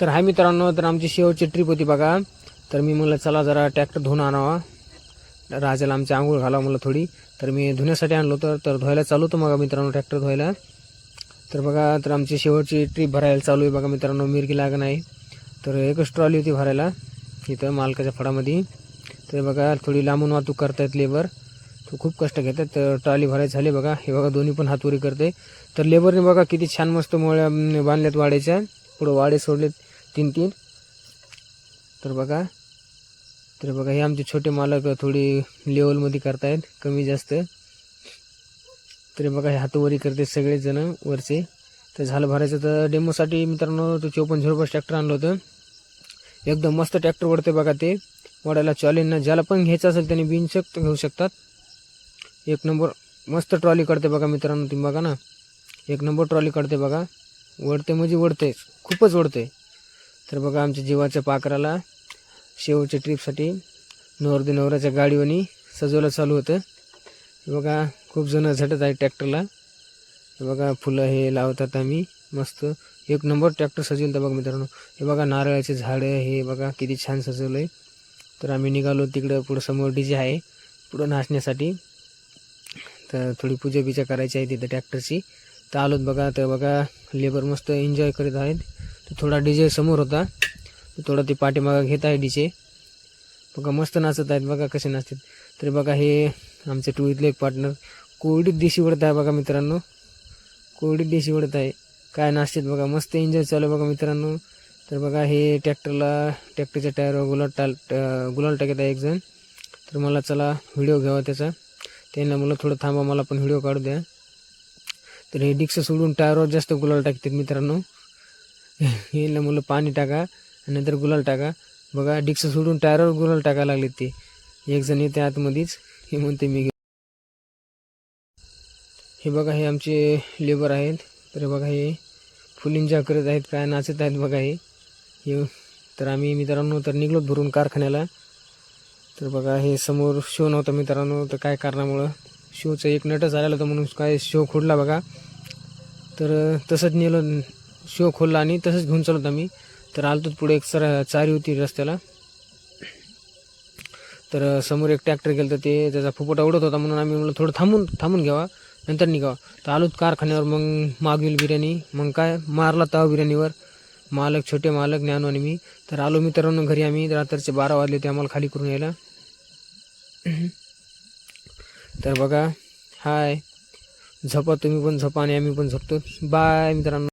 तर हाय मित्रांनो तर आमची शेवटची ट्रिप होती बघा. तर मी म्हणलं चला जरा ट्रॅक्टर धुवून आणावा. राजाला आमची आंघोळ घालावं मला थोडी. तर मी धुण्यासाठी आणलो तर तर धुवायला चालू होतं मग मित्रांनो ट्रॅक्टर धुवायला. तर बघा तर आमची शेवटची ट्रिप भरायला चालू आहे बघा मित्रांनो मिरगी लागण आहे तर एकच ट्रॉली होती भरायला इथं मालकाच्या फडामध्ये. तर बघा थोडी लांबून वाहतूक करतायत लेबर. तो खूप कष्ट घेतात तर ट्रॉली भरायची झाली बघा. हे बघा दोन्ही पण हातवरी करते. तर लेबरने बघा किती छान मस्त मोळ्या बांधल्यात वाड्याच्या. पुढं वाडे सोडलेत. तीन तीन. तर बघा. तर बघा हे आमचे छोटे मालक थोडी लेवलमध्ये करतायत कमी जास्त. तरी बघा हे हातवरी करते सगळेजणं वरचे. तर झालं भरायचं. तर डेमोसाठी मित्रांनो तो चोपन्न झिरो पाच ट्रॅक्टर आणलं होतं. एकदम मस्त ट्रॅक्टर वडते बघा ते. वडायला चॉलींना ज्याला पण घ्यायचं असेल त्यांनी बिनशक्त घेऊ शकतात. एक नंबर मस्त ट्रॉली काढते बघा मित्रांनो तुम्ही बघा ना. एक नंबर ट्रॉली काढते बघा. वडते म्हणजे वडते खूपच वडते तर बघा आमच्या जीवाच्या पाकराला शेवटच्या ट्रिपसाठी नवरदे नवऱ्याच्या गाडीवानी सजवलं चालू होतं. बघा खूप जण झटत आहे ट्रॅक्टरला. बघा फुलं हे लावतात आम्ही मस्त. एक नंबर ट्रॅक्टर सजवलं तर बघा मित्रांनो. हे बघा नारळाचे झाडं हे बघा किती छान सजवलं आहे तर आम्ही निघालो तिकडं पुढं समोर डी जे आहे पुढं नाचण्यासाठी. तर थोडी पूजा बिजा करायची आहे तिथं ट्रॅक्टरची. तर आलोत बघा तर बघा लेबर मस्त एन्जॉय करीत आहेत. तो थोडा डी जे समोर होता. थोडा ते पाठीमागं घेत आहे डी जे बघा मस्त नाचत आहेत बघा कसे नाचतात. तर बघा हे आमचे टू एक पार्टनर कोरडीत देशी उडत आहे बघा मित्रांनो. कोरडीत देशी उडत आहे. काय नाचतात बघा मस्त एन्जॉय चालू आहे बघा मित्रांनो. तर बघा हे ट्रॅक्टरला ट्रॅक्टरच्या टायरवर गुलाल टाल गुलाल टाकत आहे एकजण. तर मला चला व्हिडिओ घ्यावा त्याचा. त्यांना मला थोडं थांबा मला पण व्हिडिओ काढू द्या. तर हे डिक्स सोडून टायरवर जास्त गुलाल टाकतात मित्रांनो. हे मुलं पाणी टाका आणि नंतर गुलाल टाका. बघा डिक्स सोडून टायरवर गुलाल टाकायला लागले ते. एक जण येते आतमध्येच हे म्हणते मी हे बघा हे आमचे लेबर आहेत. तर बघा हे फुल एन्जॉय करत आहेत काय नाचत आहेत बघा हे. तर आम्ही मित्रांनो तर निघलो भरून कारखान्याला. तर बघा हे समोर शो नव्हता मित्रांनो तर काय कारणामुळं शोचं एक नटच आलेला होतं म्हणून काय शो खोडला बघा. तर तसंच नेलं शो खोलला आणि तसंच घेऊन चालत आम्ही. तर आलतो पुढे एक सर चारी होती रस्त्याला. तर समोर एक ट्रॅक्टर गेलं तर ते त्याचा फुफटा उडत होता म्हणून आम्ही म्हणलं थोडं थांबून थांबून घ्यावा नंतर निघावा. तर आलोच कारखान्यावर मग मागील बिर्याणी मग काय मारला ताव बिर्याणीवर. मालक छोटे मालक ज्ञानो आणि मी. तर आलो मित्रांनो घरी आम्ही रात्रीचे बारा वाजले ते आम्हाला खाली करून यायला. तर बघा हाय. झपा तुम्ही पण झोपा आणि आम्ही पण झोपतो. बाय मित्रांनो.